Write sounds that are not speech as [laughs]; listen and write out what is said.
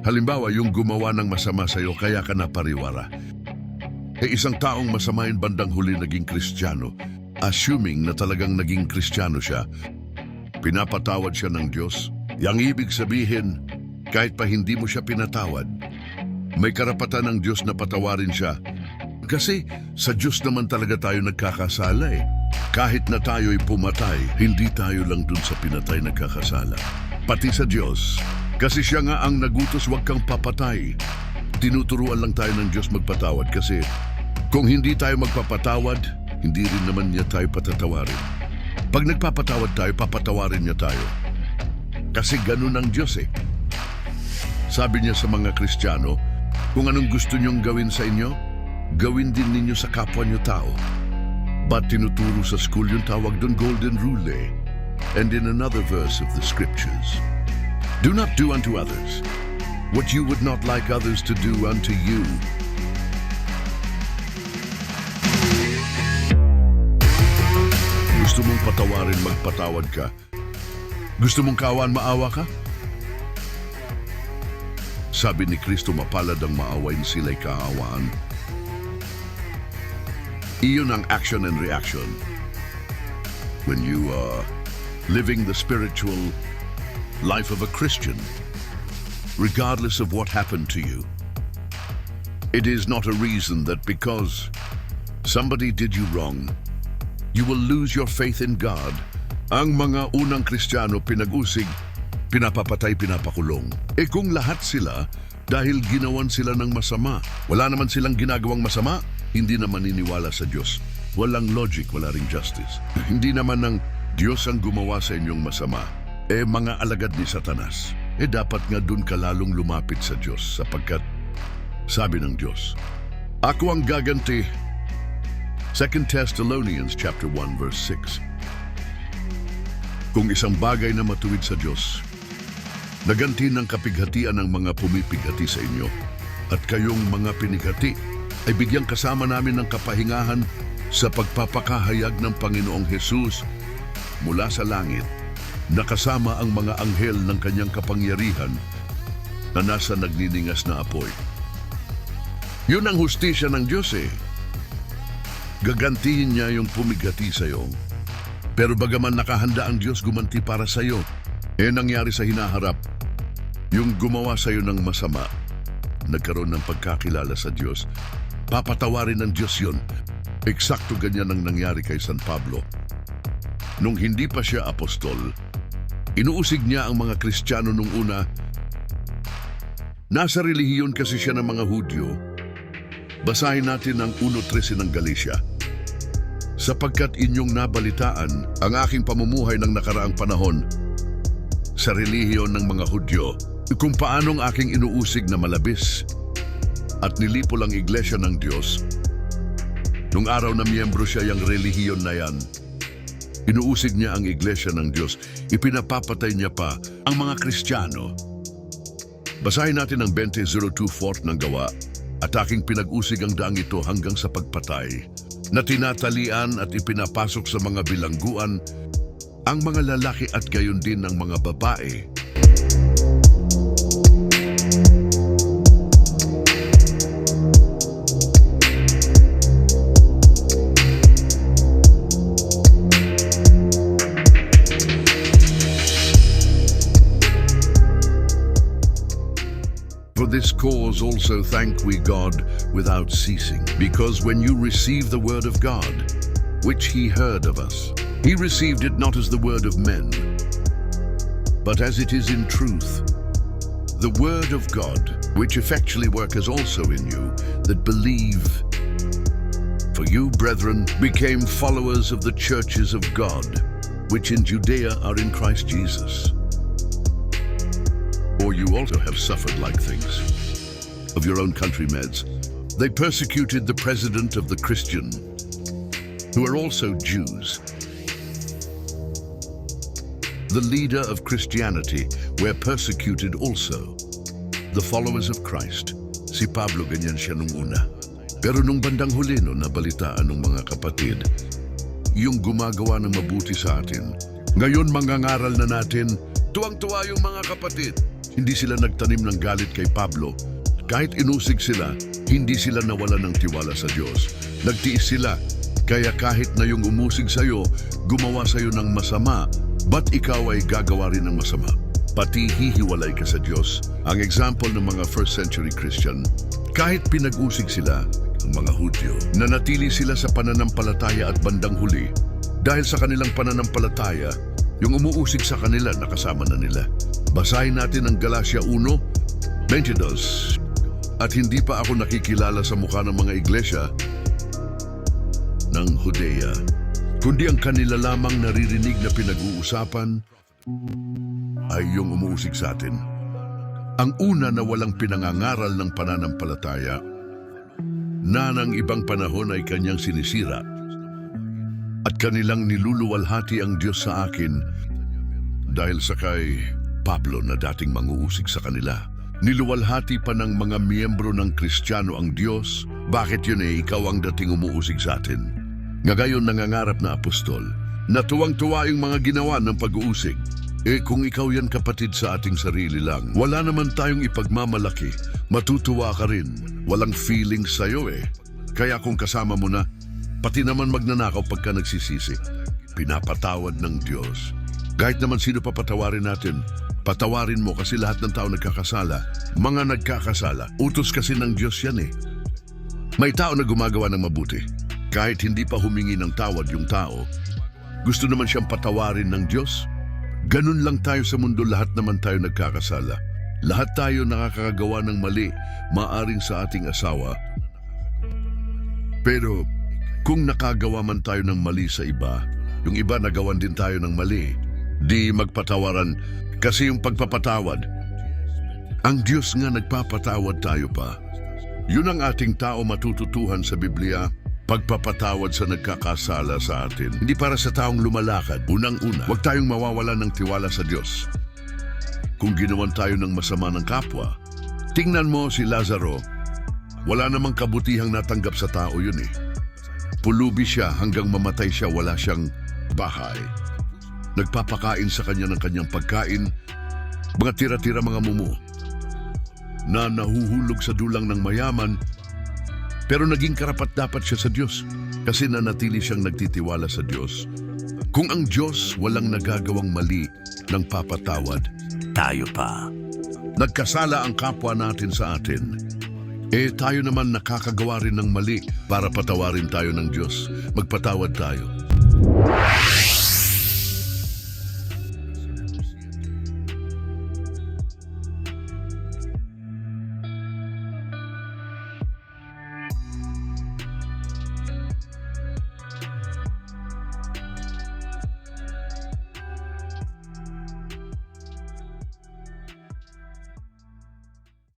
Halimbawa, yung gumawa ng masama sa'yo kaya ka napariwara. E isang taong masamain bandang huli naging kristyano, assuming na talagang naging kristyano siya, pinapatawad siya ng Diyos. Yang ibig sabihin, kahit pa hindi mo siya pinatawad, may karapatan ng Diyos na patawarin siya. Kasi sa Diyos naman talaga tayo nagkakasala eh. Kahit na tayo'y pumatay, hindi tayo lang dun sa pinatay nagkakasala. Pati sa Diyos. Kasi siya nga ang nagutos huwag kang papatay. Tinuturuan lang tayo ng Diyos magpatawad kasi kung hindi tayo magpapatawad, hindi rin naman niya tayo patatawarin. Pag nagpapatawad tayo, papatawarin niya tayo. Kasi ganun ang Diyos eh. Sabi niya sa mga Kristiyano, kung anong gusto niyong gawin sa inyo, gawin din ninyo sa kapwa niyo tao. But tinuturo sa school yung tawag doon golden rule eh. And in another verse of the scriptures, Do not do unto others what you would not like others to do unto you. Gusto mong patawarin, magpatawad ka. Gusto mong kawan, maawa ka? Sabi ni Kristo, mapalad ang maawain sila'y kaawaan. Iyon ang action and reaction. When you are living the spiritual life of a Christian, regardless of what happened to you, it is not a reason that because somebody did you wrong, you will lose your faith in God. Ang mga unang Kristiyano pinag-usig, pinapapatay, pinapakulong. E kung lahat sila, dahil ginawan sila ng masama, wala naman silang ginagawang masama, hindi na maniniwala sa Diyos. Walang logic, wala ring justice. [laughs] hindi naman ng Diyos ang gumawa sa inyong masama. Eh mga alagad ni Satanas. Eh dapat nga dun ka lalong lumapit sa Diyos sapagkat sabi ng Diyos, Ako ang gaganti 2 Thessalonians chapter 1 verse 6. Kung isang bagay na matuwid sa Diyos, naganti ng kapighatian ng mga pumipighati sa inyo, at kayong mga pinighati ay bigyang kasama namin ng kapahingahan sa pagpapakahayag ng Panginoong Hesus mula sa langit, nakasama ang mga anghel ng kanyang kapangyarihan na nasa nagniningas na apoy. Yun ang hustisya ng Diyos eh gagantihin niya yung pumigati sa iyo. Pero bagaman nakahanda ang Diyos gumanti para sa iyo, eh nangyari sa hinaharap, yung gumawa sa iyo ng masama, nagkaroon ng pagkakilala sa Diyos, papatawarin ng Diyos yun. Eksakto ganyan ang nangyari kay San Pablo. Nung hindi pa siya apostol, inuusig niya ang mga Kristiyano nung una. Nasa relihiyon kasi siya ng mga Hudyo, Basahin natin ang 1.13 ng Galicia. Sapagkat inyong nabalitaan ang aking pamumuhay ng nakaraang panahon sa relihiyon ng mga Hudyo, kung paanong aking inuusig na malabis at nilipol ang iglesia ng Diyos. Nung araw na miyembro siya yung relihiyon na yan, inuusig niya ang iglesia ng Diyos, ipinapapatay niya pa ang mga Kristiyano. Basahin natin ang 20.02.4 ng gawa at aking pinag-usig ang daang ito hanggang sa pagpatay, na tinatalian at ipinapasok sa mga bilangguan ang mga lalaki at gayon din ng mga babae. This cause also thank we God without ceasing, because when you received the word of God, which he heard of us, he received it not as the word of men, but as it is in truth, the word of God, which effectually worketh also in you that believe. For you, brethren, became followers of the churches of God, which in Judea are in Christ Jesus. Or you also have suffered like things of your own countrymates. They persecuted the president of the Christian, who are also Jews. The leader of Christianity were persecuted also. The followers of Christ. Si Pablo ganyan siya nung una. Pero nung bandang huli no, nabalitaan ng mga kapatid, yung gumagawa ng mabuti sa atin. Ngayon mangangaral na natin, tuwang-tuwa yung mga kapatid. Hindi sila nagtanim ng galit kay Pablo. Kahit inusig sila, hindi sila nawala ng tiwala sa Diyos. Nagtiis sila, kaya kahit na yung umusig sa'yo, gumawa sa'yo ng masama, ba't ikaw ay gagawa rin ng masama? Pati hihiwalay ka sa Diyos. Ang example ng mga first century Christian, kahit pinag-usig sila, ang mga Hudyo, nanatili sila sa pananampalataya at bandang huli. Dahil sa kanilang pananampalataya, yung umuusig sa kanila nakasama na nila. Basahin natin ang Galatia 1, 22. At hindi pa ako nakikilala sa mukha ng mga iglesia ng Judea, kundi ang kanila lamang naririnig na pinag-uusapan ay yung umuusig sa atin. Ang una na walang pinangangaral ng pananampalataya na ng ibang panahon ay kanyang sinisira at kanilang niluluwalhati ang Diyos sa akin dahil sa kay Pablo na dating manguusig sa kanila. Niluwalhati pa ng mga miyembro ng Kristiyano ang Diyos. Bakit yun eh, ikaw ang dating umuusig sa atin? Ngagayon nangangarap na apostol, natuwang-tuwa yung mga ginawa ng pag-uusig. Eh kung ikaw yan kapatid sa ating sarili lang, wala naman tayong ipagmamalaki. Matutuwa ka rin. Walang feeling sa'yo eh. Kaya kung kasama mo na, pati naman magnanakaw pagka nagsisisi. Pinapatawad ng Diyos. Kahit naman sino pa patawarin natin, patawarin mo kasi lahat ng tao nagkakasala. Mga nagkakasala, utos kasi ng Diyos yan eh. May tao na gumagawa ng mabuti. Kahit hindi pa humingi ng tawad yung tao, gusto naman siyang patawarin ng Diyos. Ganun lang tayo sa mundo, lahat naman tayo nagkakasala. Lahat tayo nakakagawa ng mali, maaring sa ating asawa. Pero kung nakagawa man tayo ng mali sa iba, yung iba nagawan din tayo ng mali, di magpatawaran kasi yung pagpapatawad, ang Diyos nga nagpapatawad tayo pa. Yun ang ating tao matututuhan sa Biblia, pagpapatawad sa nagkakasala sa atin. Hindi para sa taong lumalakad. Unang-una, huwag tayong mawawala ng tiwala sa Diyos. Kung ginawan tayo ng masama ng kapwa, tingnan mo si Lazaro, wala namang kabutihang natanggap sa tao yun eh. Pulubi siya hanggang mamatay siya, wala siyang bahay. Nagpapakain sa kanya ng kanyang pagkain, mga tira-tira mga mumu, na nahuhulog sa dulang ng mayaman, pero naging karapat dapat siya sa Diyos kasi nanatili siyang nagtitiwala sa Diyos. Kung ang Diyos walang nagagawang mali ng papatawad, Tayo pa. nagkasala ang kapwa natin sa atin, eh tayo naman nakakagawa rin ng mali para patawarin tayo ng Diyos. Magpatawad tayo.